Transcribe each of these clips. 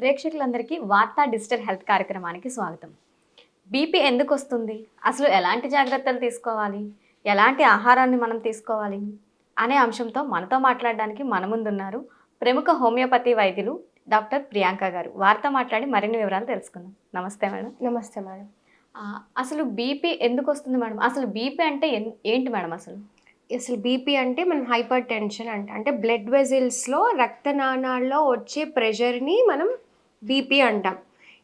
ప్రేక్షకులందరికీ వార్తా digital health కార్యక్రమానికి స్వాగతం. బీపీ ఎందుకు వస్తుంది? అసలు ఎలాంటి జాగ్రత్తలు తీసుకోవాలి? ఎలాంటి ఆహారాన్ని మనం తీసుకోవాలి? అనే అంశంతో మనతో మాట్లాడడానికి మన ముందున్నారు ప్రముఖ హోమియోపతి వైద్యులు డాక్టర్ ప్రియాంక గారు. వారితో మాట్లాడి మరిన్ని వివరాలు తెలుసుకుందాం. నమస్తే మేడం. నమస్తే మేడం. అసలు బీపీ ఎందుకు వస్తుంది మేడం? అసలు బీపీ అంటే ఏంటి మేడం అసలు? అసలు బీపీ అంటే మనం హైపర్ టెన్షన్ అంట. అంటే బ్లడ్ వెజిల్స్లో రక్తనాళాల్లో వచ్చే ప్రెషర్ని మనం బీపీ అంటాం.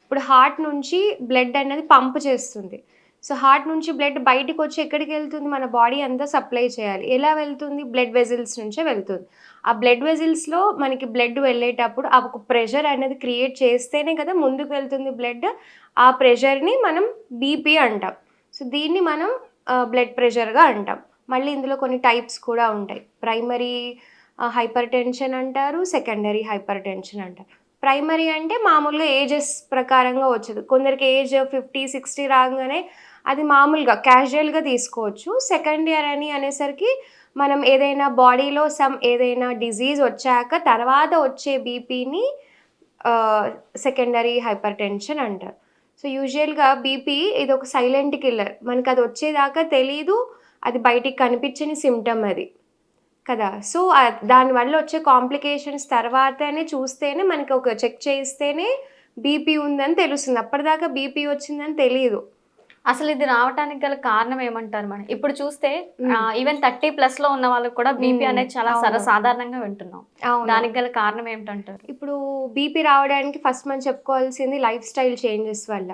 ఇప్పుడు హార్ట్ నుంచి బ్లడ్ అనేది పంప్ చేస్తుంది. సో హార్ట్ నుంచి బ్లడ్ బయటకు వచ్చి ఎక్కడికి వెళ్తుంది? మన బాడీ అంతా సప్లై చేయాలి. ఎలా వెళ్తుంది? బ్లడ్ వెజిల్స్ నుంచే వెళ్తుంది. ఆ బ్లడ్ వెజిల్స్లో మనకి బ్లడ్ వెళ్ళేటప్పుడు ఆ ఒక ప్రెషర్ అనేది క్రియేట్ చేస్తేనే కదా ముందుకు వెళ్తుంది బ్లడ్. ఆ ప్రెషర్ని మనం బీపీ అంటాం. సో దీన్ని మనం బ్లడ్ ప్రెషర్గా అంటాం. మళ్ళీ ఇందులో కొన్ని టైప్స్ కూడా ఉంటాయి. ప్రైమరీ హైపర్ టెన్షన్ అంటారు సెకండరీ హైపర్ టెన్షన్ అంటారు. ప్రైమరీ అంటే మామూలుగా ఏజెస్ ప్రకారంగా వచ్చేది. కొందరికి ఏజ్ ఫిఫ్టీ సిక్స్టీ రాగానే అది మామూలుగా క్యాజువల్గా తీసుకోవచ్చు. సెకండ్ ఇయర్ అని అనేసరికి మనం ఏదైనా బాడీలో సమ్ ఏదైనా డిజీజ్ వచ్చాక తర్వాత వచ్చే బీపీని సెకండరీ హైపర్ టెన్షన్ అంటారు. సో యూజువల్గా బీపీ ఇది ఒక సైలెంట్ కిల్లర్. మనకి అది వచ్చేదాకా తెలీదు అది బయటికి కనిపించని సిమ్టమ్ అది. కదా? సో దానివల్ల వచ్చే కాంప్లికేషన్స్ తర్వాతనే చూస్తేనే మనకి ఒక చెక్ చేస్తేనే బీపీ ఉందని తెలుస్తుంది. అప్పటిదాకా బీపీ వచ్చిందని తెలియదు అసలు ఇది రావడానికి గల కారణం ఏమంటారు మేడం? ఇప్పుడు చూస్తే ఈవెన్ థర్టీ ప్లస్లో ఉన్న వాళ్ళకి కూడా బీపీ. అనేది చాలా. సర్వసాధారణంగా వింటున్నాం. దానికి గల కారణం ఏమిటంటారు? ఇప్పుడు బీపీ రావడానికి ఫస్ట్ మనం చెప్పుకోవాల్సింది లైఫ్ స్టైల్ చేంజెస్ వల్ల.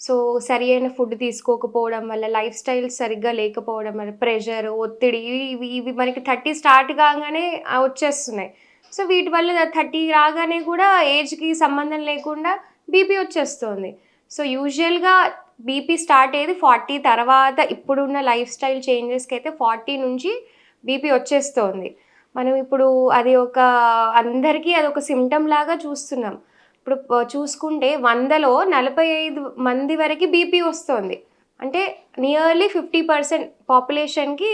సో సరి అయిన ఫుడ్ తీసుకోకపోవడం వల్ల లైఫ్ స్టైల్ సరిగ్గా లేకపోవడం వల్ల ప్రెషర్ ఒత్తిడి ఇవి ఇవి మనకి థర్టీ స్టార్ట్ కాగానే వచ్చేస్తున్నాయి. సో వీటి వల్ల థర్టీ రాగానే కూడా ఏజ్కి సంబంధం లేకుండా బీపీ వచ్చేస్తుంది. సో యూజువల్గా బీపీ స్టార్ట్ అయ్యేది ఫార్టీ తర్వాత ఇప్పుడున్న లైఫ్ స్టైల్ చేంజెస్కి అయితే ఫార్టీ నుంచి బీపీ వచ్చేస్తుంది. మనం ఇప్పుడు అది ఒక అందరికీ అది ఒక సిమ్టమ్ లాగా చూస్తున్నాం. ఇప్పుడు చూసుకుంటే వందలో నలభై ఐదు మంది వరకు బీపీ వస్తుంది. అంటే నియర్లీ ఫిఫ్టీ పర్సెంట్ పాపులేషన్కి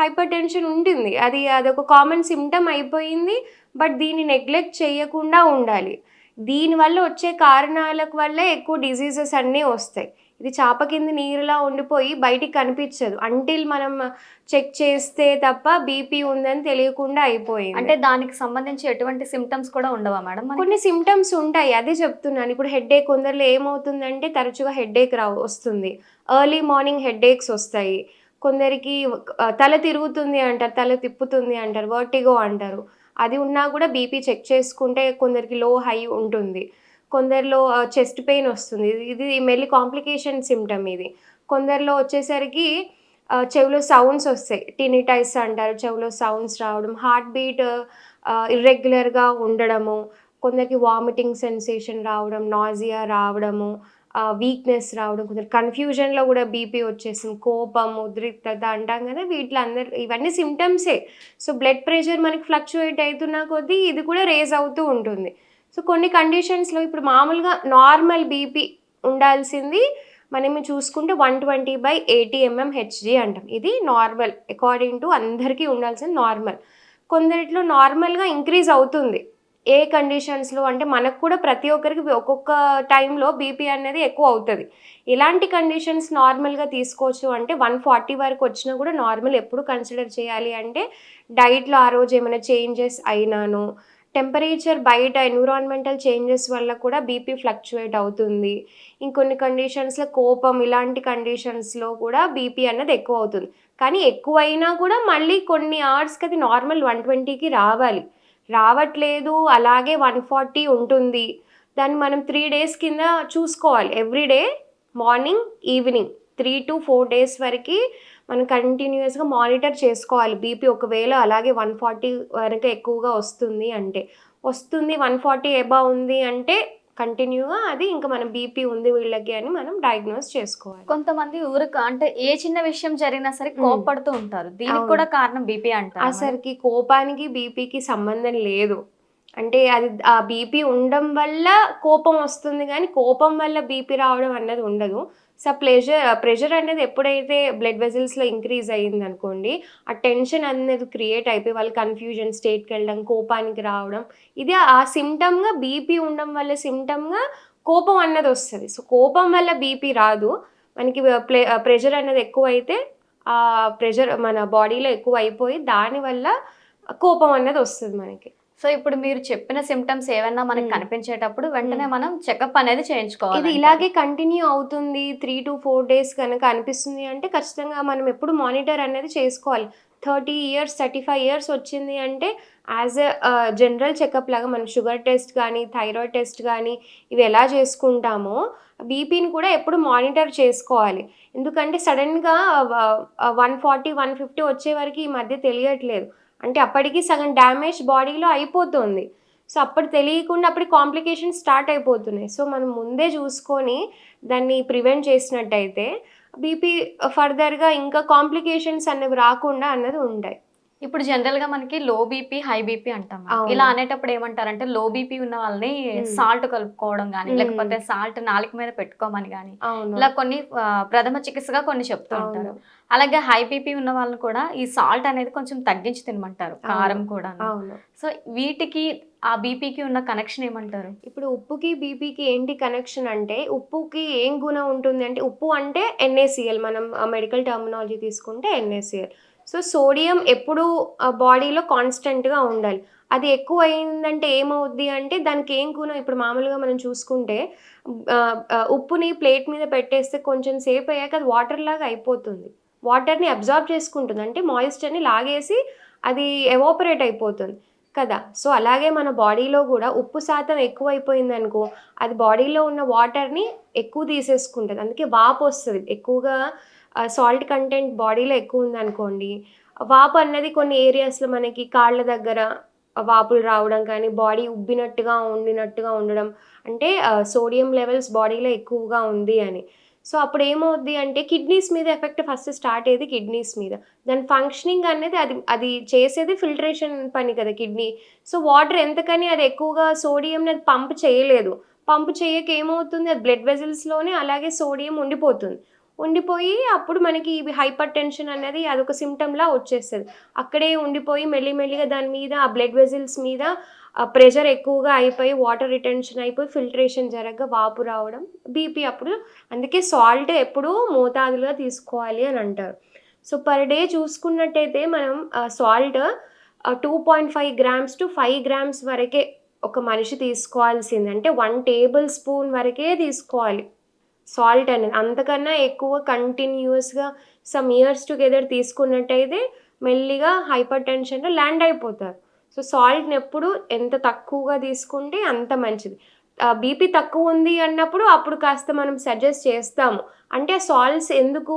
హైపర్ టెన్షన్ ఉంటుంది. అది అదొక కామన్ సిమ్టమ్ అయిపోయింది బట్ దీన్ని నెగ్లెక్ట్ చేయకుండా ఉండాలి. దీనివల్ల వచ్చే కారణాలకు వల్ల ఎక్కువ డిసీజెస్ అన్నీ వస్తాయి. ఇది చాప కింద నీరులా ఉండిపోయి బయటికి కనిపించదు. అంటిల్ మనం చెక్ చేస్తే తప్ప బీపీ ఉందని తెలియకుండా అయిపోయింది. అంటే దానికి సంబంధించి ఎటువంటి సిమ్టమ్స్ కూడా ఉండవా మేడం? కొన్ని సిమ్టమ్స్ ఉంటాయి. అదే చెప్తున్నాను. ఇప్పుడు హెడ్ఏక్ కొందరిలో ఏమవుతుందంటే తరచుగా హెడ్ఏక్ రా వస్తుంది. ఎర్లీ మార్నింగ్ హెడ్ఏక్స్ వస్తాయి. కొందరికి తల తిరుగుతుంది అంటారు తల తిప్పుతుంది అంటారు వర్టిగో అంటారు. అది ఉన్నా కూడా బీపీ చెక్ చేసుకుంటే కొందరికి లో హై ఉంటుంది. కొందరిలో చెస్ట్ పెయిన్ వస్తుంది. ఇది- మెల్లి కాంప్లికేషన్ సిమ్టమ్ ఇది. కొందరిలో వచ్చేసరికి చెవిలో సౌండ్స్ వస్తాయి. టినిటైస్ అంటారు. చెవిలో సౌండ్స్ రావడం హార్ట్ బీట్ ఇర్రెగ్యులర్గా ఉండడము కొందరికి వామిటింగ్ సెన్సేషన్ రావడం నాజియా రావడము వీక్నెస్ రావడం కొందరు కన్ఫ్యూజన్లో కూడా బీపీ వచ్చేసింది కోపం ఉద్రిక్తత అంటాం కదా వీటిలో అందరు ఇవన్నీ సిమ్టమ్సే సో బ్లడ్ ప్రెషర్ మనకి ఫ్లక్చుయేట్ అవుతున్న కొద్దీ ఇది కూడా రేజ్ అవుతూ ఉంటుంది. సో కొన్ని కండిషన్స్లో ఇప్పుడు మామూలుగా నార్మల్ బీపీ ఉండాల్సింది. మనం చూసుకుంటే one twenty by eighty mm Hg అంటాం. ఇది నార్మల్ అకార్డింగ్ టు అందరికీ ఉండాల్సింది నార్మల్ కొందరిట్లో నార్మల్గా ఇంక్రీజ్ అవుతుంది. ఏ కండిషన్స్లో అంటే మనకు కూడా ప్రతి ఒక్కరికి ఒక్కొక్క టైంలో బీపీ అనేది ఎక్కువ అవుతుంది. ఇలాంటి కండిషన్స్ నార్మల్గా తీసుకోవచ్చు అంటే వన్ ఫార్టీ వరకు వచ్చినా కూడా నార్మల్ ఎప్పుడు కన్సిడర్ చేయాలి అంటే డైట్లో ఆ రోజు ఏమైనా చేంజెస్ అయినాను టెంపరేచర్ బయట ఎన్విరాన్మెంటల్ చేంజెస్ వల్ల కూడా బీపీ ఫ్లక్చువేట్ అవుతుంది. ఇంకొన్ని కండిషన్స్లో కోపం ఇలాంటి కండిషన్స్లో కూడా బీపీ అన్నది ఎక్కువ అవుతుంది కానీ ఎక్కువైనా కూడా మళ్ళీ కొన్ని అవర్స్కి అది నార్మల్ వన్ ట్వంటీకి రావాలి. రావట్లేదు అలాగే వన్ ఫార్టీ ఉంటుంది. దాన్ని మనం త్రీ డేస్ కింద చూసుకోవాలి. Every day morning evening three to four days వరకు మనం కంటిన్యూస్గా మానిటర్ చేసుకోవాలి. బీపీ ఒకవేళ అలాగే వన్ ఫార్టీ వరకు ఎక్కువగా వస్తుంది అంటే. వస్తుంది వన్ ఫార్టీ ఎబా ఉంది అంటే కంటిన్యూగా అది ఇంకా మనం బీపీ ఉంది వీళ్ళకి అని మనం డయాగ్నోస్ చేసుకోవాలి. కొంతమంది ఊరికి అంటే ఏ చిన్న విషయం జరిగినా సరే. కోపడుతూ ఉంటారు. దీనికి. కూడా కారణం బీపీ అంటారు? అసలుకి కోపానికి బీపీకి సంబంధం లేదు. అంటే అది ఆ బీపీ ఉండడం వల్ల కోపం వస్తుంది కానీ కోపం వల్ల బీపీ రావడం అన్నది ఉండదు. సో ప్రెషర్ ప్రెషర్ అనేది ఎప్పుడైతే బ్లడ్ వెజిల్స్లో ఇంక్రీజ్ అయ్యింది అనుకోండి ఆ టెన్షన్ అనేది క్రియేట్ అయిపోయి వాళ్ళు కన్ఫ్యూజన్ స్టేట్కి వెళ్ళడం కోపానికి రావడం ఇది ఆ సిమ్టమ్గా బీపీ ఉండడం వల్ల సిమ్టమ్గా కోపం అన్నది వస్తుంది. సో కోపం వల్ల బీపీ రాదు. మనకి ప్లే ప్రెషర్ అనేది ఎక్కువ అయితే ఆ ప్రెషర్ మన బాడీలో ఎక్కువ అయిపోయి దానివల్ల కోపం అన్నది వస్తుంది మనకి. సో ఇప్పుడు మీరు చెప్పిన సిమ్టమ్స్ ఏమైనా మనకి. కనిపించేటప్పుడు వెంటనే. మనం చెకప్ అనేది చేయించుకోవాలి. ఇది ఇలాగే కంటిన్యూ అవుతుంది. త్రీ టు ఫోర్ డేస్ కనుక అనిపిస్తుంది అంటే ఖచ్చితంగా మనం ఎప్పుడు మానిటర్ అనేది చేసుకోవాలి. Thirty years thirty five years వచ్చింది అంటే యాజ్ ఎ జనరల్ చెకప్ లాగా మనం షుగర్ టెస్ట్ కానీ థైరాయిడ్ టెస్ట్ కానీ ఇవి ఎలా చేసుకుంటామో బీపీని కూడా ఎప్పుడు మానిటర్ చేసుకోవాలి. ఎందుకంటే సడన్గా వన్ ఫార్టీ వన్ ఫిఫ్టీ వచ్చే వరకు ఈ మధ్య తెలియట్లేదు. అంటే అప్పటికి సగం డ్యామేజ్ బాడీలో అయిపోతుంది. సో అప్పుడు తెలియకుండా అప్పుడు కాంప్లికేషన్ స్టార్ట్ అయిపోతున్నాయి. సో మనం ముందే చూసుకొని దాన్ని ప్రివెంట్ చేసినట్టయితే బీపీ ఫర్దర్గా ఇంకా కాంప్లికేషన్స్ అనేవి రాకుండా అన్నది ఉంటాయి. ఇప్పుడు జనరల్గా మనకి లో బీపీ హై బీపీ అంటాం. ఇలా అనేటప్పుడు ఏమంటారంటే లో బీపీ ఉన్న వాళ్ళని. సాల్ట్ కలుపుకోవడం కానీ. లేకపోతే సాల్ట్ నాలుక మీద పెట్టుకోమని కానీ ఇలా కొన్ని ప్రథమ చికిత్సగా కొన్ని చెప్తూ ఉంటారు. అలాగే హై బీపీ ఉన్న వాళ్ళని కూడా ఈ సాల్ట్ అనేది కొంచెం తగ్గించి తినమంటారు. కారం కూడా సో వీటికి ఆ బీపీకి ఉన్న కనెక్షన్ ఏమంటారు? ఇప్పుడు ఉప్పుకి బీపీకి ఏంటి కనెక్షన్ అంటే ఉప్పుకి ఏం గుణం ఉంటుంది అంటే ఉప్పు అంటే ఎన్ఏసిఎల్ మనం మెడికల్ టర్మినాలజీ తీసుకుంటే ఎన్ఏసిఎల్ సో సోడియం ఎప్పుడు బాడీలో కాన్స్టెంట్గా ఉండాలి. అది ఎక్కువ అయిందంటే ఏమవుద్ది అంటే దానికి ఏం గుణం? ఇప్పుడు మామూలుగా మనం చూసుకుంటే ఉప్పుని ప్లేట్ మీద పెట్టేస్తే కొంచెం సేపు అయ్యాక అది వాటర్ లాగా అయిపోతుంది. వాటర్ని అబ్జార్బ్ చేసుకుంటుంది. అంటే మాయిశ్చర్ని లాగేసి అది ఎవాపరేట్ అయిపోతుంది కదా. సో అలాగే మన బాడీలో కూడా ఉప్పు శాతం ఎక్కువ అయిపోయింది అనుకో అది బాడీలో ఉన్న వాటర్ని ఎక్కువ తీసేసుకుంటుంది. అందుకే వాపు వస్తుంది. ఎక్కువగా సాల్ట్ కంటెంట్ బాడీలో ఎక్కువ ఉంది అనుకోండి వాపు అన్నది కొన్ని ఏరియాస్లో మనకి కాళ్ళ దగ్గర వాపులు రావడం కానీ బాడీ ఉబ్బినట్టుగా ఉండినట్టుగా ఉండడం అంటే సోడియం లెవెల్స్ బాడీలో ఎక్కువగా ఉంది అని. సో అప్పుడు ఏమవుద్ది అంటే కిడ్నీస్ మీద ఎఫెక్ట్ ఫస్ట్ స్టార్ట్ అయ్యేది కిడ్నీస్ మీద. దాని ఫంక్షనింగ్ అనేది అది అది చేసేది ఫిల్టరేషన్ పని కదా కిడ్నీ. సో వాటర్ ఎంతకని అది ఎక్కువగా సోడియంని అది పంప్ చేయలేదు. పంప్ చేయక ఏమవుతుంది? అది బ్లడ్ వెజల్స్లోనే అలాగే సోడియం ఉండిపోతుంది. ఉండిపోయి అప్పుడు మనకి హైపర్ టెన్షన్ అనేది అదొక సిమ్టమ్లా వచ్చేస్తుంది. అక్కడే ఉండిపోయి మెల్లిమెల్లిగా దాని మీద ఆ బ్లడ్ వెజిల్స్ మీద ప్రెషర్ ఎక్కువగా అయిపోయి వాటర్ రిటెన్షన్ అయిపోయి ఫిల్టరేషన్ జరగ వాపు రావడం బీపీ అప్పుడు అందుకే సాల్ట్ ఎప్పుడూ మోతాదులుగా తీసుకోవాలి అని అంటారు. సో పర్ డే చూసుకున్నట్టయితే మనం salt two point five grams to five grams వరకే ఒక మనిషి తీసుకోవాల్సింది. అంటే వన్ టేబుల్ స్పూన్ వరకే తీసుకోవాలి. సాల్ట్ అనేది. అంతకన్నా ఎక్కువ కంటిన్యూస్గా సమ్ ఇయర్స్ టుగెదర్ తీసుకున్నట్టయితే మెల్లిగా హైపర్ టెన్షన్లో ల్యాండ్ అయిపోతారు సో సాల్ట్ని ఎప్పుడు ఎంత తక్కువగా తీసుకుంటే అంత మంచిది. బీపీ తక్కువ ఉంది అన్నప్పుడు అప్పుడు కాస్త మనం సజెస్ట్ చేస్తాము. అంటే సాల్ట్స్ ఎందుకు?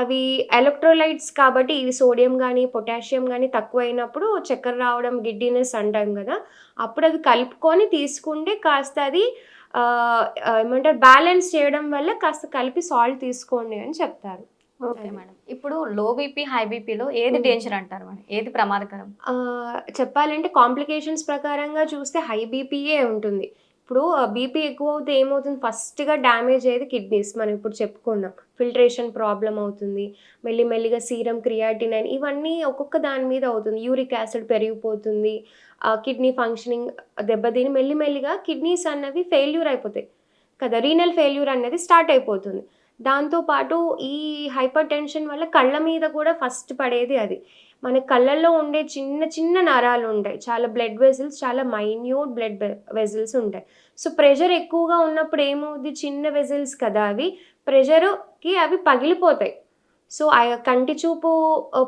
అవి ఎలక్ట్రోలైట్స్ కాబట్టి ఇవి సోడియం కానీ పొటాషియం కానీ తక్కువ అయినప్పుడు చక్కెర రావడం గిడ్డినెస్ అంటాం కదా. అప్పుడు అది కలుపుకొని తీసుకుంటే కాస్త అది ఏమంటారు బ్యాలెన్స్ చేయడం వల్ల కాస్త కలిపి సాల్ట్ తీసుకోండి అని చెప్తారు. ఓకే. మేడం. ఇప్పుడు లో బీపీ హై బీపీలో ఏది. డేంజర్ అంటారు మేడం? ఏది ప్రమాదకరం? చెప్పాలంటే కాంప్లికేషన్స్ ప్రకారంగా చూస్తే హై బీపీయే ఉంటుంది. ఇప్పుడు బీపీ ఎక్కువ అవుతే ఏమవుతుంది? ఫస్ట్గా డ్యామేజ్ అయ్యేది కిడ్నీస్ మనం ఇప్పుడు చెప్పుకున్నాం. ఫిల్టరేషన్ ప్రాబ్లం అవుతుంది. మెల్లిమెల్లిగా సీరం క్రియాటినైన్ ఇవన్నీ ఒక్కొక్క దాని మీద అవుతుంది. యూరిక్ యాసిడ్ పెరిగిపోతుంది. కిడ్నీ ఫంక్షనింగ్ దెబ్బతిని మెల్లిమెల్లిగా కిడ్నీస్ అన్నవి ఫెయిల్యూర్ అయిపోతాయి కదా. రీనల్ ఫెయిల్యూర్ అనేది స్టార్ట్ అయిపోతుంది. దాంతోపాటు ఈ హైపర్ టెన్షన్ వల్ల కళ్ళ మీద కూడా ఫస్ట్ పడేది అది. మన కళ్ళల్లో ఉండే చిన్న చిన్న నరాలు ఉంటాయి. చాలా బ్లడ్ వెజిల్స్ చాలా మైన్యూట్ బ్లడ్ వెజిల్స్ ఉంటాయి. సో ప్రెషర్ ఎక్కువగా ఉన్నప్పుడు ఏమవుద్ది? చిన్న వెజిల్స్ కదా అవి. ప్రెషరుకి అవి పగిలిపోతాయి. సో ఆ కంటి చూపు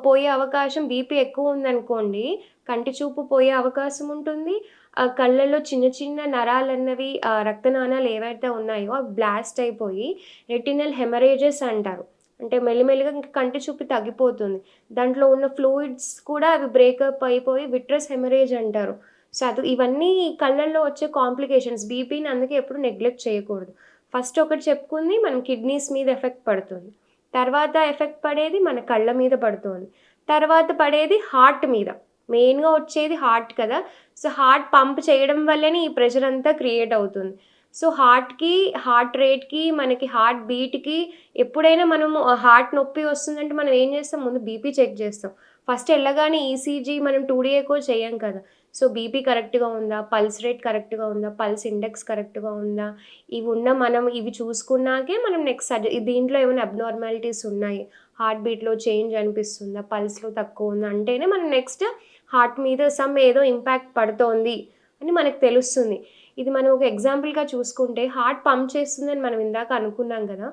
పోయే అవకాశం బీపీ ఎక్కువ ఉందనుకోండి కంటి చూపు పోయే అవకాశం ఉంటుంది. ఆ కళ్ళల్లో చిన్న చిన్న నరాలు అన్నవి రక్తనాణాలు ఏవైతే ఉన్నాయో అవి బ్లాస్ట్ అయిపోయి రెటినల్ హెమరేజెస్ అంటారు. అంటే మెల్లిమెల్లిగా ఇంకా కంటి చూపు తగ్గిపోతుంది. దాంట్లో ఉన్న ఫ్లూయిడ్స్ కూడా అవి బ్రేకప్ అయిపోయి విట్రస్ హెమరేజ్ అంటారు. సో అది ఇవన్నీ కళ్ళల్లో వచ్చే కాంప్లికేషన్స్. బీపీని అందుకే ఎప్పుడు నెగ్లెక్ట్ చేయకూడదు. ఫస్ట్ ఒకటి చెప్పుకుంది మనం కిడ్నీస్ మీద ఎఫెక్ట్ పడుతుంది. తర్వాత ఎఫెక్ట్ పడేది మన కళ్ళ మీద పడుతుంది. తర్వాత పడేది హార్ట్ మీద. మెయిన్గా వచ్చేది హార్ట్ కదా. సో హార్ట్ పంప్ చేయడం వల్లనే ఈ ప్రెషర్ అంతా క్రియేట్ అవుతుంది. సో హార్ట్కి హార్ట్ రేట్కి మనకి హార్ట్ బీట్కి ఎప్పుడైనా మనం హార్ట్ నొప్పి వస్తుందంటే మనం ఏం చేస్తాం? ముందు బీపీ చెక్ చేస్తాం. ఫస్ట్ వెళ్ళగానే ఈసీజీ మనం టూ డీఏకో చేయం కదా. సో బీపీ కరెక్ట్గా ఉందా? పల్స్ రేట్ కరెక్ట్గా ఉందా? పల్స్ ఇండెక్స్ కరెక్ట్గా ఉందా? ఇవి ఉన్న మనం ఇవి చూసుకున్నాకే మనం నెక్స్ట్ సజ దీంట్లో ఏమైనా అబ్నార్మాలిటీస్ ఉన్నాయి? హార్ట్ బీట్లో చేంజ్ అనిపిస్తుందా? పల్స్లో తక్కువ ఉందా? అంటేనే మనం నెక్స్ట్ హార్ట్ మీద సమ్ ఏదో ఇంపాక్ట్ పడుతోంది అని మనకు తెలుస్తుంది. ఇది మనం ఒక ఎగ్జాంపుల్గా చూసుకుంటే హార్ట్ పంప్ చేస్తుందని మనం ఇందాక అనుకున్నాం కదా?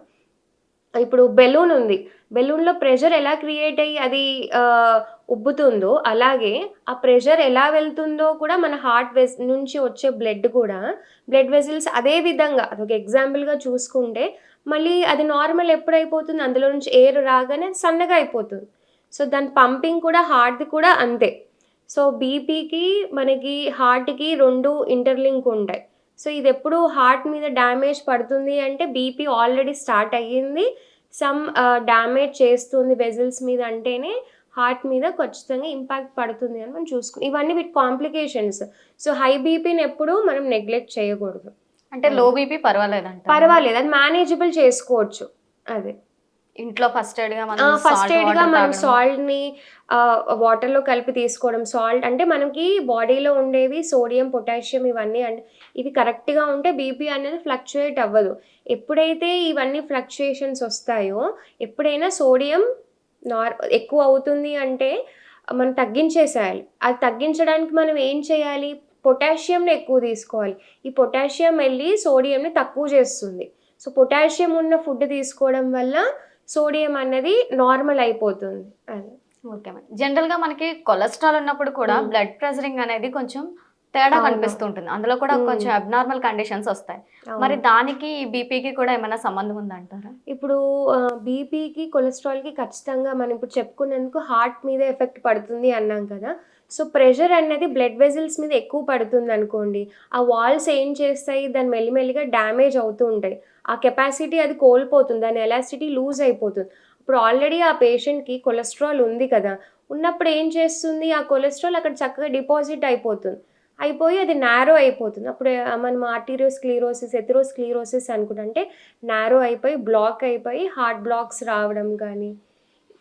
ఇప్పుడు బెలూన్ ఉంది. బెలూన్లో ప్రెషర్ ఎలా క్రియేట్ అయ్యి అది ఉబ్బుతుందో అలాగే ఆ ప్రెషర్ ఎలా వెళ్తుందో కూడా మన హార్ట్ వెస్ నుంచి వచ్చే బ్లడ్ కూడా బ్లడ్ వెజిల్స్ అదే విధంగా అదొక ఎగ్జాంపుల్గా చూసుకుంటే మళ్ళీ అది నార్మల్ ఎప్పుడైపోతుంది? అందులో నుంచి ఎయిర్ రాగానే సన్నగా అయిపోతుంది. సో దాని పంపింగ్ కూడా హార్ట్ది కూడా అంతే. సో బీపీకి మనకి హార్ట్కి రెండు ఇంటర్లింక్ ఉంటాయి. సో ఇది ఎప్పుడు హార్ట్ మీద డ్యామేజ్ పడుతుంది అంటే బీపీ ఆల్రెడీ స్టార్ట్ అయ్యింది. సమ్ డ్యామేజ్ చేస్తుంది వెజల్స్ మీద అంటేనే హార్ట్ మీద ఖచ్చితంగా ఇంపాక్ట్ పడుతుంది అని మనం చూసుకు ఇవన్నీ వీటి కాంప్లికేషన్స్. సో హై బీపీని ఎప్పుడు మనం నెగ్లెక్ట్ చేయకూడదు. అంటే లో బీపీ పర్వాలేదంట పర్వాలేదు. అది మేనేజబుల్ చేసుకోవచ్చు. అదే. ఇంట్లో ఫస్ట్ ఎయిడ్గా మనం ఫస్ట్ ఎయిడ్గా మనం. సాల్ట్ని వాటర్లో కలిపి తీసుకోవడం. సాల్ట్ అంటే మనకి బాడీలో ఉండేవి సోడియం పొటాషియం ఇవన్నీ అంటే ఇవి కరెక్ట్గా ఉంటే బీపీ అనేది ఫ్లక్చుయేట్ అవ్వదు. ఎప్పుడైతే ఇవన్నీ ఫ్లక్చుయేషన్స్ వస్తాయో ఎప్పుడైనా సోడియం నార్ ఎక్కువ అవుతుంది అంటే మనం తగ్గించేసేయాలి. అది తగ్గించడానికి మనం ఏం చేయాలి? పొటాషియంని ఎక్కువ తీసుకోవాలి. ఈ పొటాషియం వెళ్ళి సోడియంని తక్కువ చేస్తుంది. సో పొటాషియం ఉన్న ఫుడ్ తీసుకోవడం వల్ల సోడియం అనేది నార్మల్ అయిపోతుంది అది ఓకే మేడం. జనరల్గా మనకి కొలెస్ట్రాల్ ఉన్నప్పుడు కూడా. బ్లడ్ ప్రెషరింగ్ అనేది కొంచెం తేడా. కనిపిస్తుంటుంది. అందులో కూడా. కొంచెం అబ్నార్మల్ కండిషన్స్ వస్తాయి. మరి దానికి బీపీకి కూడా ఏమైనా సంబంధం ఉందంటారా? ఇప్పుడు బీపీకి కొలెస్ట్రాల్కి ఖచ్చితంగా మనం ఇప్పుడు చెప్పుకున్నందుకు హార్ట్ మీద ఎఫెక్ట్ పడుతుంది అన్నాం కదా. సో ప్రెషర్ అనేది బ్లడ్ వెజిల్స్ మీద ఎక్కువ పడుతుంది అనుకోండి ఆ వాల్స్ ఏం చేస్తాయి? దాని మెల్లిమెల్లిగా డ్యామేజ్ అవుతూ ఉంటాయి. ఆ కెపాసిటీ అది కోల్పోతుంది దాని ఎలాసిటీ లూజ్ అయిపోతుంది. ఇప్పుడు ఆల్రెడీ ఆ పేషెంట్కి కొలెస్ట్రాల్ ఉంది కదా ఉన్నప్పుడు ఏం చేస్తుంది? ఆ కొలెస్ట్రాల్ అక్కడ చక్కగా డిపాజిట్ అయిపోతుంది. అయిపోయి అది నారో అయిపోతుంది. అప్పుడు మనం ఆర్టీరియోస్క్లీరోసిస్ ఎథిరోస్క్లీరోసిస్ అనుకుంటే నారో అయిపోయి బ్లాక్ అయిపోయి హార్ట్ బ్లాక్స్ రావడం కానీ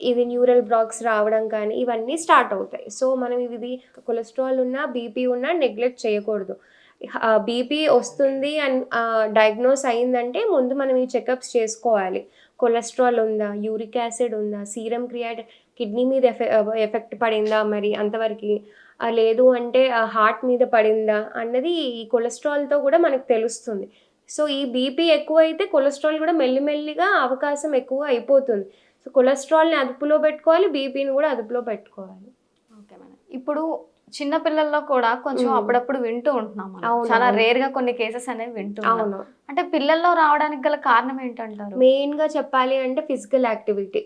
ఇవి న్యూరల్ బ్లాక్స్ రావడం కానీ ఇవన్నీ స్టార్ట్ అవుతాయి. సో మనం ఇది కొలెస్ట్రాల్ ఉన్నా బీపీ ఉన్నా నెగ్లెక్ట్ చేయకూడదు. బీపీ వస్తుంది అండ్ డయాగ్నోస్ అయిందంటే ముందు మనం ఈ చెకప్స్ చేసుకోవాలి. కొలెస్ట్రాల్ ఉందా? యూరిక్ యాసిడ్ ఉందా? సీరం క్రియాట్ కిడ్నీ మీద ఎఫె ఎఫెక్ట్ పడిందా మరి? అంతవరకు లేదు అంటే హార్ట్ మీద పడిందా? అన్నది ఈ కొలెస్ట్రాల్తో కూడా మనకు తెలుస్తుంది. సో ఈ బీపీ ఎక్కువ అయితే కొలెస్ట్రాల్ కూడా మెల్లిమెల్లిగా అవకాశం ఎక్కువ అయిపోతుంది. సో కొలెస్ట్రాల్ని అదుపులో పెట్టుకోవాలి బీపీని కూడా అదుపులో పెట్టుకోవాలి. ఓకే మేడం ఇప్పుడు చిన్న పిల్లల్లో కూడా కొంచెం. అప్పుడప్పుడు వింటూ ఉంటున్నాం మనం. చాలా. రేర్గా కొన్ని కేసెస్ అనేవి వింటున్నాం అవును. అంటే పిల్లల్లో రావడానికి గల కారణం ఏంటంటారు? మెయిన్గా చెప్పాలి అంటే ఫిజికల్ యాక్టివిటీ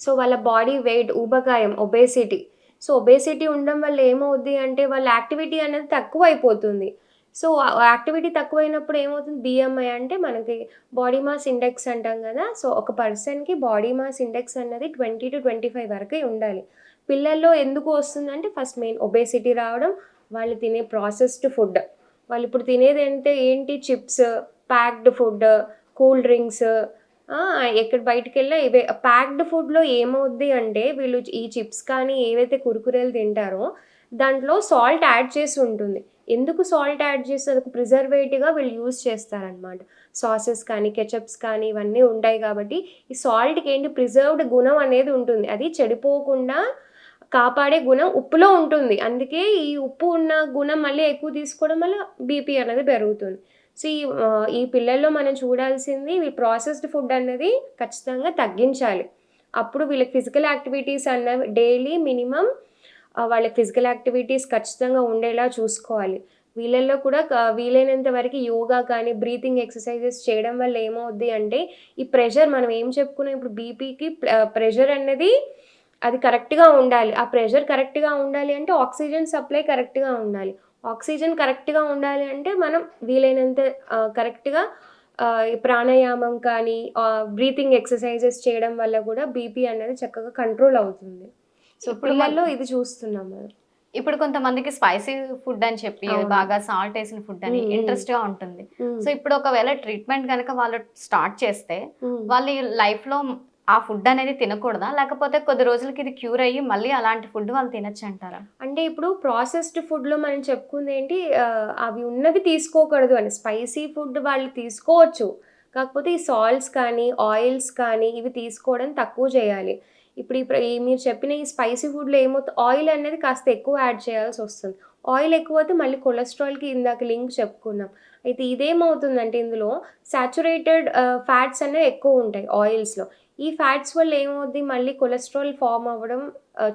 సో వాళ్ళ బాడీ వెయిట్ ఊబకాయం ఒబేసిటీ సో ఒబేసిటీ ఉండడం వల్ల ఏమవుద్ది అంటే వాళ్ళ యాక్టివిటీ అనేది తక్కువ అయిపోతుంది సో యాక్టివిటీ తక్కువైనప్పుడు ఏమవుతుంది? బిఎంఐ అంటే మనకి బాడీ మాస్ ఇండెక్స్ అంటాం కదా. సో ఒక పర్సన్కి బాడీ మాస్ ఇండెక్స్ అన్నది ట్వంటీ టు ట్వంటీ ఫైవ్ వరకే ఉండాలి. పిల్లల్లో ఎందుకు వస్తుందంటే ఫస్ట్ మెయిన్ ఒబేసిటీ రావడం వాళ్ళు తినే ప్రాసెస్డ్ ఫుడ్. వాళ్ళు ఇప్పుడు తినేది అంటే ఏంటి? Chips packed food cool drinks. ఎక్కడ బయటికి వెళ్ళినా ఇవే. ప్యాక్డ్ ఫుడ్లో ఏమవుద్ది అంటే వీళ్ళు ఈ చిప్స్ కానీ ఏవైతే కురుకురేలు తింటారో దాంట్లో సాల్ట్ యాడ్ చేసి ఉంటుంది. ఎందుకు సాల్ట్ యాడ్ చేస్తే అదొక ప్రిజర్వేటివ్గా వీళ్ళు యూజ్ చేస్తారనమాట సాసెస్ కానీ కెచప్స్ కానీ ఇవన్నీ ఉంటాయి కాబట్టి ఈ సాల్ట్కి ఏంటి? ప్రిజర్వ్డ్ గుణం అనేది ఉంటుంది. అది చెడిపోకుండా కాపాడే గుణం ఉప్పులో ఉంటుంది. అందుకే ఈ ఉప్పు ఉన్న గుణం మళ్ళీ ఎక్కువ తీసుకోవడం వల్ల బీపీ అనేది పెరుగుతుంది. సో ఈ ఈ పిల్లల్లో మనం చూడాల్సింది ప్రాసెస్డ్ ఫుడ్ అన్నది ఖచ్చితంగా తగ్గించాలి. అప్పుడు వీళ్ళకి ఫిజికల్ యాక్టివిటీస్ అన్న డైలీ మినిమం వాళ్ళ ఫిజికల్ యాక్టివిటీస్ ఖచ్చితంగా ఉండేలా చూసుకోవాలి. వీళ్ళల్లో కూడా వీలైనంత వరకు యోగా కానీ బ్రీతింగ్ ఎక్సర్సైజెస్ చేయడం వల్ల ఏమవుద్ది అంటే ఈ ప్రెషర్ మనం ఏం చెప్పుకున్నాం? ఇప్పుడు బీపీకి ప్రెషర్ అనేది అది కరెక్ట్గా ఉండాలి ఆ ప్రెషర్ కరెక్ట్గా ఉండాలి అంటే ఆక్సిజన్ సప్లై కరెక్ట్గా ఉండాలి ఆక్సిజన్ కరెక్ట్గా ఉండాలి అంటే మనం వీలైనంత కరెక్ట్గా ప్రాణాయామం కానీ బ్రీతింగ్ ఎక్సర్సైజెస్ చేయడం వల్ల కూడా బీపీ అనేది చక్కగా కంట్రోల్ అవుతుంది సో ఇప్పుడు పిల్లల్లో ఇది చూస్తున్నాం మనం ఇప్పుడు కొంతమందికి స్పైసీ ఫుడ్ అని చెప్పి. బాగా సాల్ట్ వేసిన ఫుడ్ అని. ఇంట్రెస్ట్గా ఉంటుంది సో ఇప్పుడు ఒకవేళ ట్రీట్మెంట్ కనుక వాళ్ళు స్టార్ట్ చేస్తే. వాళ్ళ లైఫ్లో ఆ ఫుడ్ అనేది తినకూడదా? లేకపోతే కొద్ది రోజులకి ఇది క్యూర్ అయ్యి మళ్ళీ అలాంటి ఫుడ్ వాళ్ళు తినచ్చు అంటారా అంటే ఇప్పుడు ప్రాసెస్డ్ ఫుడ్లో మనం చెప్పుకుంది ఏంటి అవి ఉన్నవి తీసుకోకూడదు అని. స్పైసీ ఫుడ్ వాళ్ళు తీసుకోవచ్చు. కాకపోతే ఈ సాల్ట్స్ కానీ ఆయిల్స్ కానీ ఇవి తీసుకోవడం తక్కువ చేయాలి. ఇప్పుడు ఈ ఈ మీరు చెప్పిన ఈ స్పైసీ ఫుడ్లో ఏమవుతుంది ఆయిల్ అనేది కాస్త ఎక్కువ యాడ్ చేయాల్సి వస్తుంది. ఆయిల్ ఎక్కువ అయితే మళ్ళీ కొలెస్ట్రాల్కి ఇందాక లింక్ చెప్పుకున్నాం. అయితే ఇదేమవుతుందంటే ఇందులో సాచురేటెడ్ ఫ్యాట్స్ అనేవి ఎక్కువ ఉంటాయి ఆయిల్స్లో. ఈ ఫ్యాట్స్ వల్ల ఏమవుద్ది? మళ్ళీ కొలెస్ట్రాల్ ఫామ్ అవ్వడం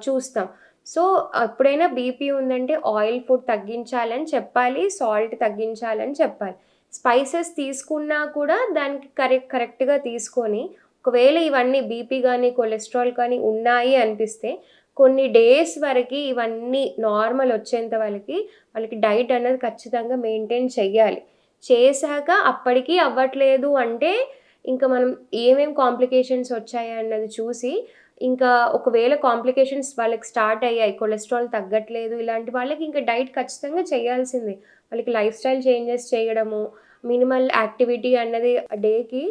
చూస్తాం. సో ఎప్పుడైనా బీపీ ఉందంటే ఆయిల్ ఫుడ్ తగ్గించాలని చెప్పాలి సాల్ట్ తగ్గించాలని చెప్పాలి. స్పైసెస్ తీసుకున్నా కూడా దానికి కరెక్ట్ కరెక్ట్గా తీసుకొని ఒకవేళ ఇవన్నీ బీపీ కానీ కొలెస్ట్రాల్ కానీ ఉన్నాయి అనిపిస్తే కొన్ని డేస్ వరకు ఇవన్నీ నార్మల్ వచ్చేంత వాళ్ళకి వాళ్ళకి డైట్ అనేది ఖచ్చితంగా మెయింటైన్ చెయ్యాలి. చేశాక అప్పటికి అవ్వట్లేదు అంటే ఇంకా మనం ఏమేం కాంప్లికేషన్స్ వచ్చాయి అన్నది చూసి ఇంకా ఒకవేళ కాంప్లికేషన్స్ వాళ్ళకి స్టార్ట్ అయ్యాయి కొలెస్ట్రాల్ తగ్గట్లేదు ఇలాంటి వాళ్ళకి ఇంకా డైట్ ఖచ్చితంగా చేయాల్సిందే. వాళ్ళకి లైఫ్ స్టైల్ చేంజెస్ చేయడము మినిమల్ యాక్టివిటీ అన్నది డేకి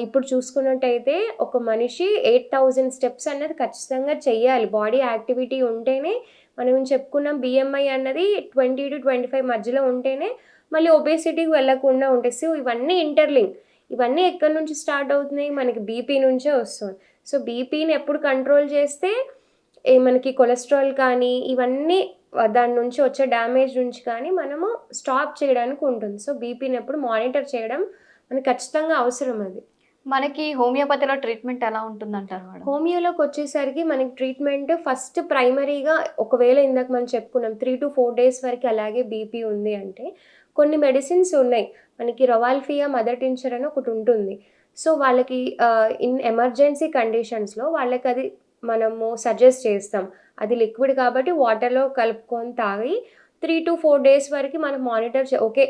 ఇప్పుడు చూసుకున్నట్టయితే ఒక మనిషి ఎయిట్ థౌజండ్ స్టెప్స్ అన్నది ఖచ్చితంగా చెయ్యాలి. బాడీ యాక్టివిటీ ఉంటేనే మనం చెప్పుకున్నాం బిఎంఐ అన్నది ట్వంటీ టు ట్వంటీ ఫైవ్ మధ్యలో ఉంటేనే మళ్ళీ ఒబేసిటీకి వెళ్ళకుండా ఉంటాయి సో ఇవన్నీ ఇంటర్లింక్ ఇవన్నీ ఎక్కడి నుంచి స్టార్ట్ అవుతున్నాయి? మనకి బీపీ నుంచే వస్తుంది. సో బీపీని ఎప్పుడు కంట్రోల్ చేస్తే ఏ మనకి కొలెస్ట్రాల్ కానీ ఇవన్నీ దాని నుంచి వచ్చే డ్యామేజ్ నుంచి కానీ మనము స్టాప్ చేయడానికి ఉంటుంది. సో బీపీని ఎప్పుడు మానిటర్ చేయడం మనకి ఖచ్చితంగా అవసరం అది. మనకి హోమియోపతిలో ట్రీట్మెంట్ ఎలా ఉంటుంది అంటారు మేడం? హోమియోలోకి వచ్చేసరికి మనకి ట్రీట్మెంట్ ఫస్ట్ ప్రైమరీగా ఒకవేళ ఇందాక మనం చెప్పుకున్నాం త్రీ టు ఫోర్ డేస్ వరకు అలాగే బీపీ ఉంది అంటే కొన్ని మెడిసిన్స్ ఉన్నాయి. మనకి రొవాల్ఫియా మదర్ టించర్ అని ఒకటి ఉంటుంది. సో వాళ్ళకి ఇన్ ఎమర్జెన్సీ కండిషన్స్లో వాళ్ళకి అది మనము సజెస్ట్ చేస్తాం. అది లిక్విడ్ కాబట్టి వాటర్లో కలుపుకొని తాగి త్రీ టు ఫోర్ డేస్ వరకు మనం మానిటర్ చే ఓకే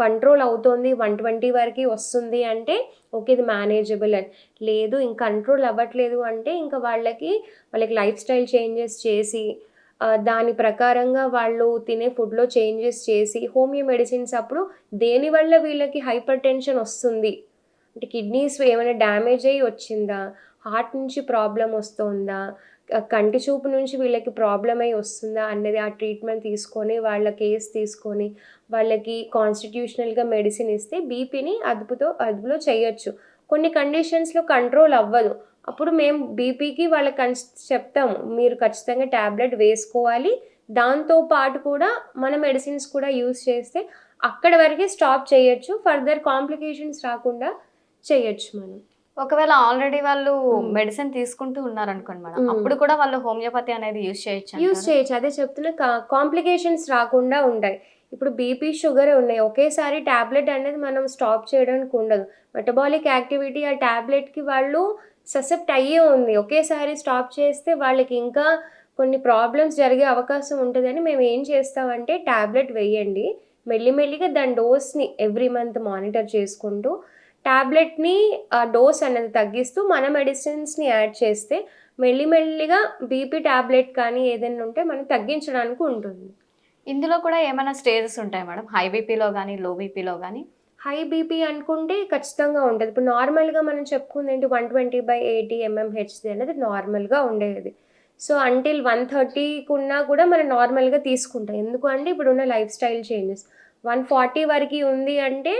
కంట్రోల్ అవుతోంది. వన్ ట్వంటీ వరకు వస్తుంది అంటే ఓకే ఇది మేనేజబుల్ అని. లేదు ఇంక కంట్రోల్ అవ్వట్లేదు అంటే ఇంకా వాళ్ళకి వాళ్ళకి లైఫ్ స్టైల్ చేంజెస్ చేసి దాని ప్రకారంగా వాళ్ళు తినే ఫుడ్లో చేంజెస్ చేసి హోమియో మెడిసిన్స్ అప్పుడు దేనివల్ల వీళ్ళకి హైపర్ టెన్షన్ వస్తుంది? అంటే కిడ్నీస్ ఏమైనా డ్యామేజ్ అయ్యి వచ్చిందా? హార్ట్ నుంచి ప్రాబ్లం వస్తుందా? కంటి చూపు నుంచి వీళ్ళకి ప్రాబ్లం అయి వస్తుందా అనేది ఆ ట్రీట్మెంట్ తీసుకొని వాళ్ళ కేస్ తీసుకొని వాళ్ళకి కాన్స్టిట్యూషనల్గా మెడిసిన్ ఇస్తే బీపీని అదుపుతో అదుపులో చేయొచ్చు. కొన్ని కండిషన్స్లో కంట్రోల్ అవ్వదు. అప్పుడు మేము బీపీకి వాళ్ళకి చెప్తాము మీరు ఖచ్చితంగా ట్యాబ్లెట్ వేసుకోవాలి దాంతో పాటు కూడా మన మెడిసిన్స్ కూడా యూస్ చేస్తే అక్కడ వరకే స్టాప్ చేయొచ్చు ఫర్దర్ కాంప్లికేషన్స్ రాకుండా చేయొచ్చు మనం ఒకవేళ ఆల్రెడీ వాళ్ళు. మెడిసిన్ తీసుకుంటూ ఉన్నారనుకోండి మేడం. అప్పుడు కూడా వాళ్ళు హోమియోపతి అనేది యూజ్ చేయొచ్చు యూస్ అంటారా? చేయొచ్చు అదే చెప్తున్నా కాంప్లికేషన్స్ రాకుండా ఉంటాయి ఇప్పుడు బీపీ షుగర్ ఉన్నాయి ఒకేసారి ట్యాబ్లెట్ అనేది మనం స్టాప్ చేయడానికి ఉండదు మెటబాలిక్ యాక్టివిటీ ఆ ట్యాబ్లెట్కి వాళ్ళు ససెప్ట్ అయ్యే ఉంది. ఒకేసారి స్టాప్ చేస్తే వాళ్ళకి ఇంకా కొన్ని ప్రాబ్లమ్స్ జరిగే అవకాశం ఉంటుందని మేము ఏం చేస్తామంటే ట్యాబ్లెట్ వేయండి. మెల్లిమెల్లిగా దాని డోస్ని ఎవ్రీ మంత్ మానిటర్ చేసుకుంటూ ట్యాబ్లెట్ని ఆ డోస్ అనేది తగ్గిస్తూ మన మెడిసిన్స్ని యాడ్ చేస్తే మెల్లిమెల్లిగా బీపీ ట్యాబ్లెట్ కానీ ఏదైనా ఉంటే మనం తగ్గించడానికి ఉంటుంది. ఇందులో కూడా ఏమైనా స్టేజెస్ ఉంటాయి మేడం? హై బీపీలో కానీ లో బీపీలో కానీ? హై బీపీ అనుకుంటే ఖచ్చితంగా ఉంటుంది ఇప్పుడు నార్మల్గా మనం చెప్పుకుంది ఏంటి? వన్ ట్వంటీ బై ఎయిటీ ఎంఎంహెచ్ది అనేది నార్మల్గా ఉండేది. సో అంటిల్ వన్ థర్టీకి ఉన్నా కూడా మనం నార్మల్గా తీసుకుంటాం. ఎందుకు అంటే ఇప్పుడు ఉన్న lifestyle changes. One forty వరకు ఉంది అంటే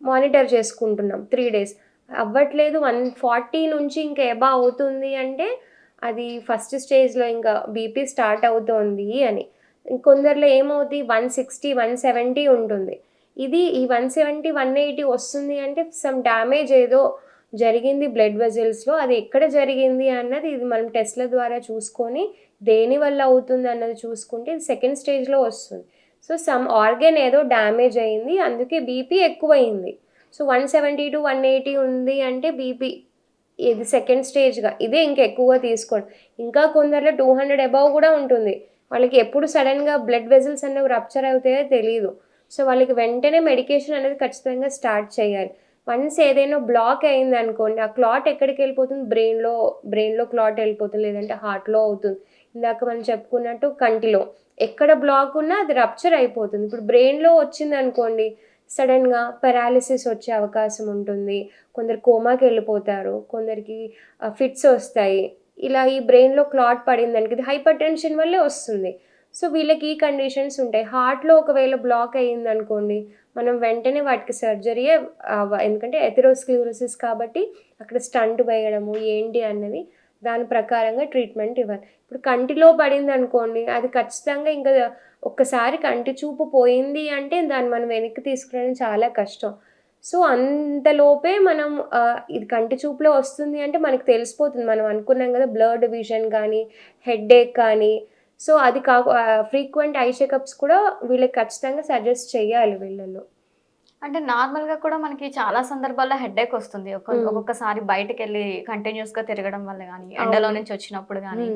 మానిటర్ చేసుకుంటున్నాం త్రీ డేస్ అవ్వట్లేదు వన్ ఫార్టీ నుంచి ఇంకా ఎబా అవుతుంది అంటే అది ఫస్ట్ స్టేజ్లో ఇంకా బీపీ స్టార్ట్ అవుతోంది అని. కొందరిలో ఏమవుతుంది వన్ సిక్స్టీ వన్ సెవెంటీ ఉంటుంది. ఇది ఈ వన్ సెవెంటీ వన్ ఎయిటీ వస్తుంది అంటే సమ్ డ్యామేజ్ ఏదో జరిగింది బ్లడ్ వెజల్స్లో అది ఎక్కడ జరిగింది అన్నది ఇది మనం టెస్ట్ల ద్వారా చూసుకొని దేని వల్ల అవుతుంది అన్నది చూసుకుంటే ఇది సెకండ్ స్టేజ్లో వస్తుంది. సో సమ్ ఆర్గన్ ఏదో డ్యామేజ్ అయింది అందుకే బీపీ ఎక్కువైంది. So one seventy two one eighty ఉంది అంటే బీపీ ఇది సెకండ్ స్టేజ్గా ఇదే ఇంకా ఎక్కువగా తీసుకోండి ఇంకా కొందరిలో టూ హండ్రెడ్ అబౌవ్ కూడా ఉంటుంది. వాళ్ళకి ఎప్పుడు సడన్గా బ్లడ్ వెజల్స్ అనేవి రప్చర్ అవుతాయో తెలియదు సో వాళ్ళకి వెంటనే మెడికేషన్ అనేది ఖచ్చితంగా స్టార్ట్ చేయాలి. వన్స్ ఏదైనా బ్లాక్ అయింది అనుకోండి ఆ క్లాట్ ఎక్కడికి వెళ్ళిపోతుంది? బ్రెయిన్లో బ్రెయిన్లో క్లాట్ వెళ్ళిపోతుంది లేదంటే హార్ట్లో అవుతుంది. ఇందాక మనం చెప్పుకున్నట్టు కంటిలో. ఎక్కడ బ్లాక్ ఉన్నా అది రప్చర్ అయిపోతుంది. ఇప్పుడు బ్రెయిన్లో వచ్చింది అనుకోండి సడన్గా పెరాలిసిస్ వచ్చే అవకాశం ఉంటుంది. కొందరు కోమాకి వెళ్ళిపోతారు కొందరికి ఫిట్స్ వస్తాయి. ఇలా ఈ బ్రెయిన్లో క్లాట్ పడింది ఇది హైపర్ టెన్షన్ వల్లే వస్తుంది. సో వీళ్ళకి ఈ కండిషన్స్ ఉంటాయి. హార్ట్లో ఒకవేళ బ్లాక్ అయ్యింది అనుకోండి మనం వెంటనే వాటికి సర్జరీయే ఎందుకంటే ఎథెరోస్క్లిరోసిస్ కాబట్టి అక్కడ స్టంట్ వేయడము ఏంటి అన్నది దాని ప్రకారంగా ట్రీట్మెంట్ ఇవ్వాలి. ఇప్పుడు కంటిలో పడింది అనుకోండి అది ఖచ్చితంగా ఇంకా ఒక్కసారి కంటి చూపు పోయింది అంటే దాన్ని మనం వెనక్కి తీసుకురావడం చాలా కష్టం. సో అంతలోపే మనం ఇది కంటి చూపులో వస్తుంది అంటే మనకు తెలిసిపోతుంది. మనం అనుకున్నాం కదా బ్లర్ విజన్ కానీ హెడ్ ఏక్ కానీ సో అది కాకు ఫ్రీక్వెంట్ ఐ చెకప్స్ కూడా వీళ్ళకి ఖచ్చితంగా సజెస్ట్ చేయాలి వీళ్ళలో అంటే నార్మల్గా కూడా మనకి చాలా సందర్భాల్లో హెడేక్ వస్తుంది. ఒక్కొక్కసారి బయటకు వెళ్ళి కంటిన్యూస్గా తిరగడం వల్ల కానీ ఎండలో. నుంచి వచ్చినప్పుడు కానీ.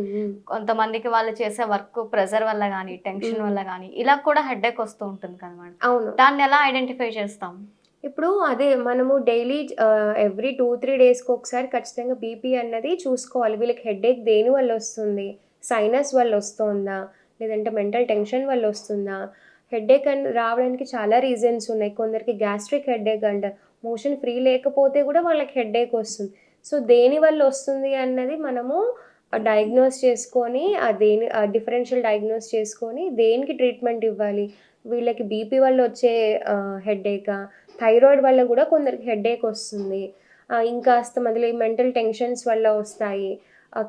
కొంతమందికి వాళ్ళు చేసే వర్క్ ప్రెజర్ వల్ల కానీ టెన్షన్. వల్ల కానీ ఇలా కూడా హెడేక్ వస్తూ ఉంటుంది కదా మేడం అవును దాన్ని ఎలా ఐడెంటిఫై చేస్తాం ఇప్పుడు అదే మనము డైలీ ఎవ్రీ టూ త్రీ డేస్కి ఒకసారి ఖచ్చితంగా బీపీ అన్నది చూసుకోవాలి వీళ్ళకి హెడేక్ దేని వల్ల వస్తుంది సైనస్ వల్ల వస్తుందా? లేదంటే మెంటల్ టెన్షన్ వల్ల వస్తుందా? హెడేక్ అండ్ రావడానికి చాలా రీజన్స్ ఉన్నాయి. కొందరికి gastric headache and motion free లేకపోతే కూడా వాళ్ళకి హెడేక్ వస్తుంది. సో దేని వల్ల వస్తుంది అన్నది మనము డయాగ్నోస్ చేసుకొని ఆ దేని డిఫరెన్షియల్ డయాగ్నోస్ చేసుకొని దేనికి ట్రీట్మెంట్ ఇవ్వాలి? వీళ్ళకి బీపీ వల్ల వచ్చే హెడేక్ థైరాయిడ్ వల్ల కూడా కొందరికి హెడేక్ వస్తుంది. ఇంకా అస్త మందిలో మెంటల్ టెన్షన్స్ వల్ల వస్తాయి.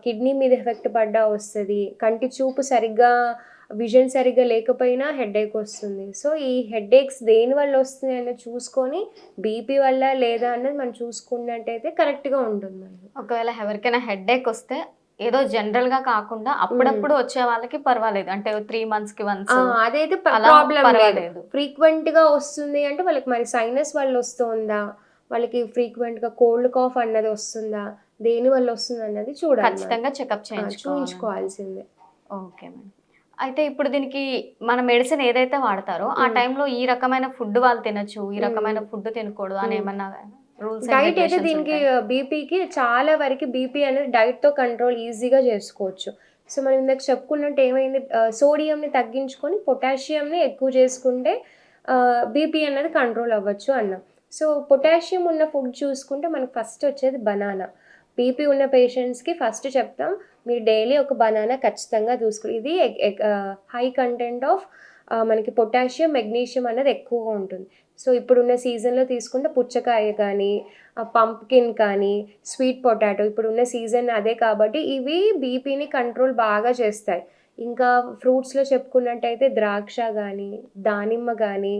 కిడ్నీ మీద ఎఫెక్ట్ పడ్డా వస్తుంది. కంటి చూపు సరిగ్గా విజన్ సరిగ్గా లేకపోయినా హెడేక్ వస్తుంది. సో ఈ హెడేక్స్ దేని వల్ల వస్తుంది అన్నది చూసుకొని బీపీ వల్ల లేదా అన్నది మనం చూసుకున్నట్టయితే కరెక్ట్గా ఉంటుంది ఒకవేళ ఎవరికైనా హెడేక్ వస్తే ఏదో జనరల్గా కాకుండా అప్పుడప్పుడు వచ్చే వాళ్ళకి పర్వాలేదు. అంటే త్రీ మంత్స్కి వన్స్ అదైతే ప్రాబ్లం లేదు. ఫ్రీక్వెంట్గా వస్తుంది అంటే వాళ్ళకి మరి సైనస్ వల్ల వస్తుందా? వాళ్ళకి ఫ్రీక్వెంట్గా కోల్డ్ కాఫ్ అన్నది వస్తుందా? దేని వల్ల వస్తుంది అన్నది చూడాలి. ఖచ్చితంగా చెకప్ చూయించుకోవాల్సిందే ఓకే మేడం అయితే ఇప్పుడు దీనికి మన మెడిసిన్ ఏదైతే వాడతారో ఆ. టైంలో ఈ రకమైన ఫుడ్ వాళ్ళు తినొచ్చు ఈ రకమైన. ఫుడ్ తినకూడదు అని. ఏమన్నా డైట్ అయితే దీనికి బీపీకి చాలా వరకు బీపీ అనేది diet తో కంట్రోల్ ఈజీగా చేసుకోవచ్చు సో మనం ఇందాక చెప్పుకున్నట్టు ఏమైంది సోడియంని తగ్గించుకొని పొటాషియంని ఎక్కువ చేసుకుంటే బీపీ అనేది కంట్రోల్ అవ్వచ్చు అన్నాం సో పొటాషియం ఉన్న ఫుడ్ చూసుకుంటే మనకు ఫస్ట్ వచ్చేది బనానా బీపీ ఉన్న పేషెంట్స్కి ఫస్ట్ చెప్తాం మీరు డైలీ ఒక బనానా ఖచ్చితంగా చూసుకో ఇది హై కంటెంట్ ఆఫ్ మనకి పొటాషియం మెగ్నీషియం అనేది ఎక్కువగా ఉంటుంది. సో ఇప్పుడున్న సీజన్లో తీసుకుంటే పుచ్చకాయ కానీ పంప్కిన్ కానీ స్వీట్ పొటాటో ఇప్పుడున్న సీజన్ అదే కాబట్టి ఇవి బీపీని కంట్రోల్ బాగా చేస్తాయి. ఇంకా ఫ్రూట్స్లో చెప్పుకున్నట్టయితే ద్రాక్ష కానీ దానిమ్మ కానీ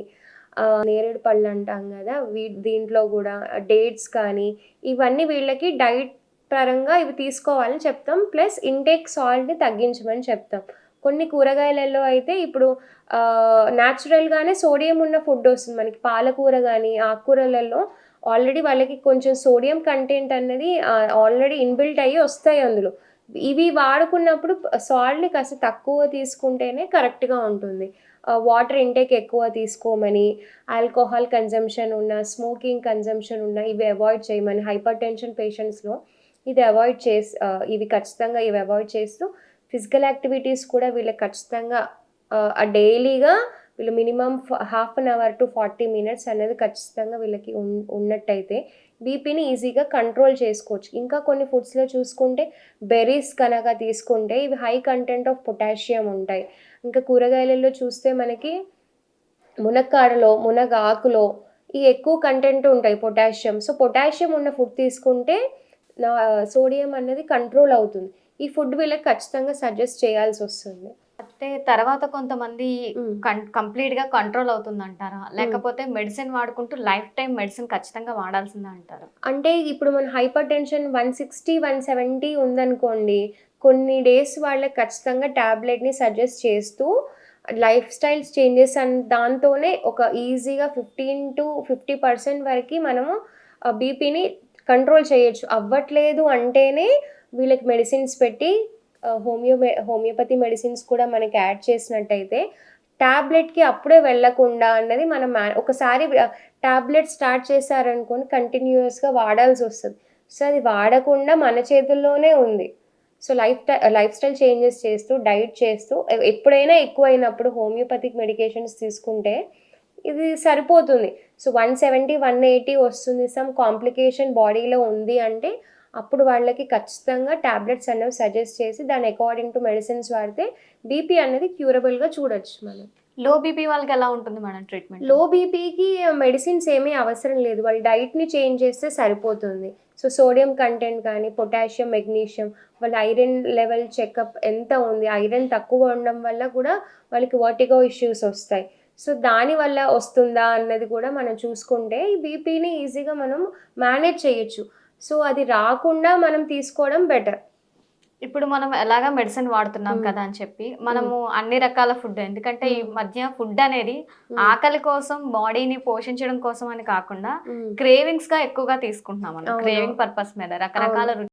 నేరేడు పళ్ళు అంటాం కదా వీ దీంట్లో కూడా డేట్స్ కానీ ఇవన్నీ వీళ్ళకి డైట్ పరంగా ఇవి తీసుకోవాలని చెప్తాం. ప్లస్ ఇంటేక్ సాల్ట్ని తగ్గించమని చెప్తాం. కొన్ని కూరగాయలలో అయితే ఇప్పుడు న్యాచురల్గానే సోడియం ఉన్న ఫుడ్ వస్తుంది. మనకి పాలకూర కానీ ఆకుకూరలలో ఆల్రెడీ వాళ్ళకి కొంచెం సోడియం కంటెంట్ అన్నది ఆల్రెడీ ఇన్బిల్ట్ అయ్యి వస్తాయి అందులో. ఇవి వాడుకున్నప్పుడు సాల్ట్ని కాస్త తక్కువ తీసుకుంటేనే కరెక్ట్గా ఉంటుంది. వాటర్ ఇంటేక్ ఎక్కువ తీసుకోమని ఆల్కహాల్ కన్జంప్షన్ ఉన్న స్మోకింగ్ కన్జంప్షన్ ఉన్న ఇవి అవాయిడ్ చేయమని హైపర్ టెన్షన్ పేషెంట్స్లో ఇది అవాయిడ్ చేసి ఇవి ఖచ్చితంగా ఇవి అవాయిడ్ చేస్తూ ఫిజికల్ యాక్టివిటీస్ కూడా వీళ్ళకి ఖచ్చితంగా ఆ డైలీగా వీళ్ళు minimum half an hour to forty minutes అనేది ఖచ్చితంగా వీళ్ళకి ఉన్నట్టయితే బీపీని ఈజీగా కంట్రోల్ చేసుకోవచ్చు. ఇంకా కొన్ని ఫుడ్స్లో చూసుకుంటే బెర్రీస్ కనుక తీసుకుంటే ఇవి హై కంటెంట్ ఆఫ్ పొటాషియం ఉంటాయి. ఇంకా కూరగాయలలో చూస్తే మనకి మునక్కాడలో మునగ ఆకులో ఈ ఎక్కువ కంటెంట్ ఉంటాయి పొటాషియం సో పొటాషియం ఉన్న ఫుడ్ తీసుకుంటే నా సోడియం అనేది కంట్రోల్ అవుతుంది. ఈ ఫుడ్ వీళ్ళకి ఖచ్చితంగా సజెస్ట్ చేయాల్సి వస్తుంది. అంటే తర్వాత కొంతమంది. కంప్లీట్గా కంట్రోల్ అవుతుంది అంటారా లేకపోతే మెడిసిన్ వాడుకుంటూ లైఫ్ టైం మెడిసిన్ ఖచ్చితంగా వాడాల్సిందే అంటారా అంటే ఇప్పుడు మన hypertension one sixty one seventy ఉందనుకోండి కొన్ని డేస్ వాళ్ళకి ఖచ్చితంగా ట్యాబ్లెట్ని సజెస్ట్ చేస్తూ లైఫ్ స్టైల్స్ చేంజెస్ అని దాంతోనే ఒక ఈజీగా ఫిఫ్టీన్ టు ఫిఫ్టీ పర్సెంట్ వరకు మనము బీపీని కంట్రోల్ చేయొచ్చు. అవ్వట్లేదు అంటేనే వీళ్ళకి మెడిసిన్స్ పెట్టి హోమియో హోమియోపతి మెడిసిన్స్ కూడా మనకి యాడ్ చేసినట్టయితే ట్యాబ్లెట్కి అప్పుడే వెళ్ళకుండా అన్నది మనం మా- ఒకసారి ట్యాబ్లెట్ స్టార్ట్ చేశారనుకోని కంటిన్యూస్గా వాడాల్సి వస్తుంది. సో అది వాడకుండా మన చేతుల్లోనే ఉంది. So life lifestyle changes చేస్తూ డైట్ చేస్తూ ఎప్పుడైనా ఎక్కువైనప్పుడు హోమియోపతిక్ మెడికేషన్స్ తీసుకుంటే ఇది సరిపోతుంది. So one seventy one eighty వస్తుంది. సమ్ కాంప్లికేషన్ బాడీలో ఉంది అంటే అప్పుడు వాళ్ళకి ఖచ్చితంగా టాబ్లెట్స్ అనేవి సజెస్ట్ చేసి దాని అకార్డింగ్ టు మెడిసిన్స్ వాడితే బీపీ అనేది క్యూరబుల్గా చూడొచ్చు మనం. లో బీపీ వాళ్ళకి ఎలా ఉంటుంది మేడం ట్రీట్మెంట్లో బీపీకి మెడిసిన్స్ ఏమీ అవసరం లేదు. వాళ్ళ డైట్ని చేంజ్ చేస్తే సరిపోతుంది. సో సోడియం కంటెంట్ కానీ పొటాషియం మెగ్నీషియం వాళ్ళ ఐరన్ లెవెల్ చెకప్ ఎంత ఉంది? ఐరన్ తక్కువ ఉండడం వల్ల కూడా వాళ్ళకి వర్టిగో ఇష్యూస్ వస్తాయి. సో దాని వల్ల వస్తుందా అన్నది కూడా మనం చూసుకుంటే ఈ బీపీని ఈజీగా మనం మేనేజ్ చేయొచ్చు సో అది రాకుండా మనం తీసుకోవడం బెటర్ ఇప్పుడు మనం ఎలాగా మెడిసిన్ వాడుతున్నాం. కదా అని చెప్పి మనము అన్ని రకాల ఫుడ్ ఎందుకంటే ఈ. మధ్య ఫుడ్ అనేది ఆకలి కోసం బాడీని పోషించడం కోసం అని కాకుండా. క్రేవింగ్స్గా ఎక్కువగా తీసుకుంటున్నాం మనం. క్రేవింగ్ పర్పస్ మీద రకరకాల